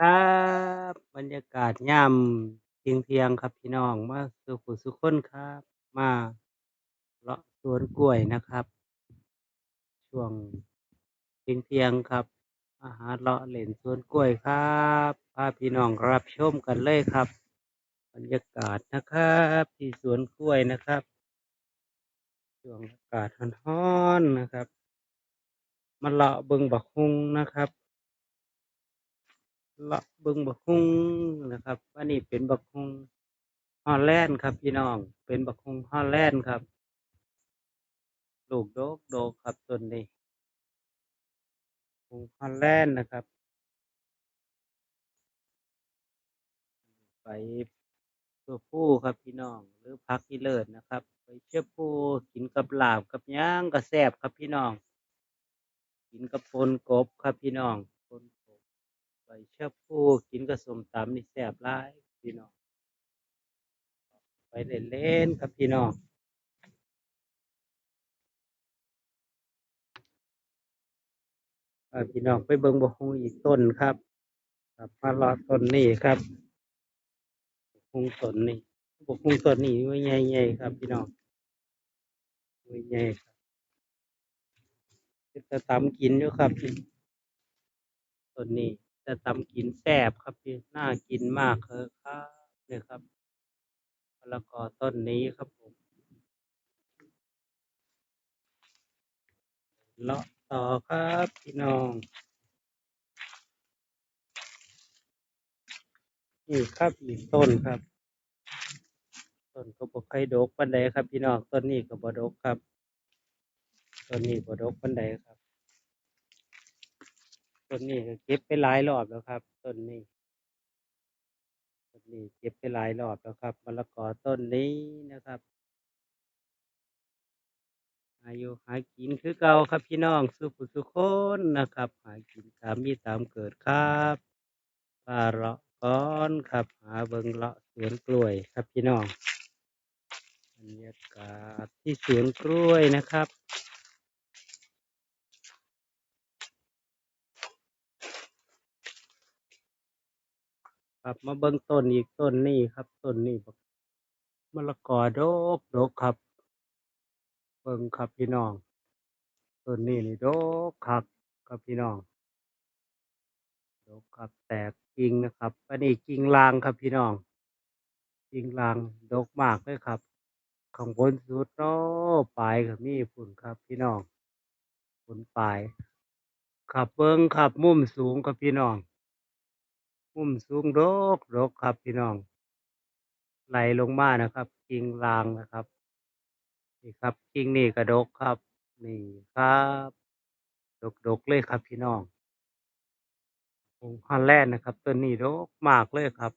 ครับ บรรยากาศยามเที่ยง ๆ ครับพี่น้อง มาสู่ผู้สุคนครับ มาเลาะสวนกล้วยนะครับ ช่วงเที่ยง ๆ ครับมาหารเลาะเล่นสวนกล้วยครับพาพี่น้องรับชมกันเลยครับ บรรยากาศนะครับ ที่สวนกล้วยนะครับ ช่วงอากาศร้อนๆนะครับ มาเลาะเบิงบักฮุงนะครับ เลาะเบิงบักฮุงนะครับอันนี้เป็นบักฮุงฮอลแลนด์ครับ พี่น้อง เป็นบักฮุงฮอลแลนด์ครับ ลูกโดกโดกครับต้นนี้ฮุงฮอลแลนด์นะครับ ไปตัวผู้ครับพี่น้อง หรือพักอีเลิศนะครับ ไปเชื่อผู้กินกับลาบกับย่างกับแซบครับพี่น้อง กินกับปนกบครับพี่น้อง ไปเชื่อผู้กินกับสมตำนี่แซบหลายพี่น้องไปเล่นๆครับพี่น้องพี่น้องไปเบิ่งบกฮุงอีกต้นครับครับมารอต้นนี้ครับบกฮุงต้นนี้บกฮุงต้นนี้ไว้ใหญ่ๆครับ พี่น้องไว้ใหญ่ครับจะตำกินอยู่ครับต้นนี้ จะตำกินแซ่บครับพี่น่ากินมากเลยครับเนี่ยครับมะละกอต้นนี้ครับผมเลาะต่อครับพี่น้องนี่ครับอีกต้นครับ ต้นก็บ่ค่อยดกปานใดครับ พี่น้องต้นนี้ก็บดกครับต้นนี้บดกปานใดครับ ต้นนี้ก็เก็บไปหลายรอบแล้วครับต้นนี้ต้นนี้เก็บไปหลายรอบแล้วครับมะละกอต้นนี้นะครับ อายุหากินคือเก่าครับพี่น้องสุขสุคนนะครับ หากินตามมีตามเกิดครับปลาเลาะก้อนครับ หาเบิงเลาะสวนกล้วยครับพี่น้องบรรยากาศที่สวนกล้วยนะครับ ครับ มาเบิ่งต้นอีกต้นนี้ครับ ต้นนี้บักมะละกอดกดกครับ เบิ่งครับพี่น้อง ต้นนี้นี่ดกครับครับพี่น้องดกครับแตกกิ่งนะครับอันนี้กิ่งลางครับพี่น้องกิ่งลางดกมากเลยครับข้างบนสุดเนาะปลายก็มีฝุ่นครับ พี่น้องฝุ่นปลายครับเบิ่งครับมุมสูงครับพี่น้อง มุมสูงดกดกครับพี่น้อง ไหลลงมานะครับ กิ่งลางนะครับ นี่ครับกิ่งนี่กระดกครับ นี่ครับ ดกดกเลยครับพี่น้องหงส์ฮอลแลนด์นะครับต้นนี้ดกมากเลยครับ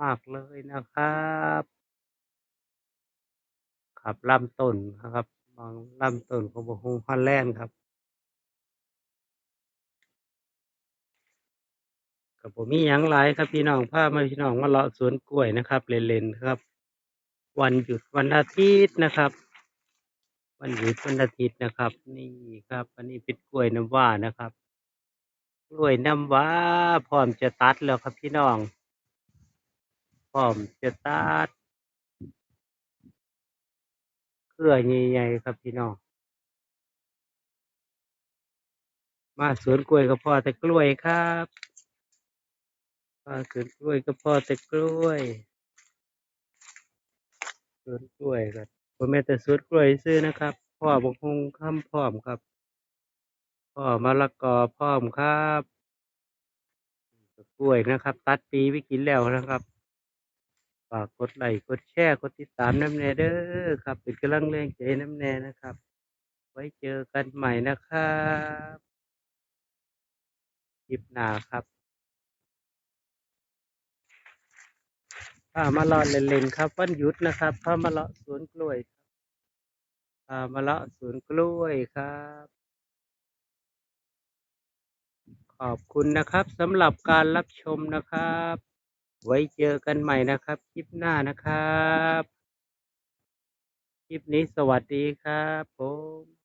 มากเลยนะครับครับลำต้นนะครับมองลำต้นของบกฮงฮอลแลนด์ครับ กับผมมีหยังหลายครับพี่น้องพามาพี่น้องมาเลาะสวนกล้วยนะครับ เล่นๆครับ วันหยุดวันอาทิตย์นะครับ วันหยุดวันอาทิตย์นะครับ นี่ครับ อันนี้เป็นกล้วยน้ำว้านะครับ กล้วยน้ำว้าพร้อมจะตัดแล้วครับพี่น้องพร้อมจะตัดเครือใหญ่ๆครับพี่น้องมาสวนกล้วยก็พอแต่กล้วยครับ มาสวนกล้วยก็พ่อแต่กล้วยสวนกล้วยครับผมแม่แต่สวนกล้วยซื้อนะครับ พ่อบกฮงคำพร้อมครับ พ่อมะละกอพร้อมครับกล้วยนะครับ ตัดปีไปกินแล้วนะครับฝากกดไลค์กดแชร์กดติดตามน้ำแน่เด้อครับ เป็นกำลังแรงใจน้ำแน่นะครับ ไว้เจอกันใหม่นะครับคลิปหน้าครับ พามาเลาะเล่นๆครับวันหยุดนะครับพามาเลาะสวนกล้วยครับพามาเลาะสวนกล้วยครับ ขอบคุณนะครับสำหรับการรับชมนะครับ ไว้เจอกันใหม่นะครับ คลิปหน้านะครับ คลิปนี้สวัสดีครับผม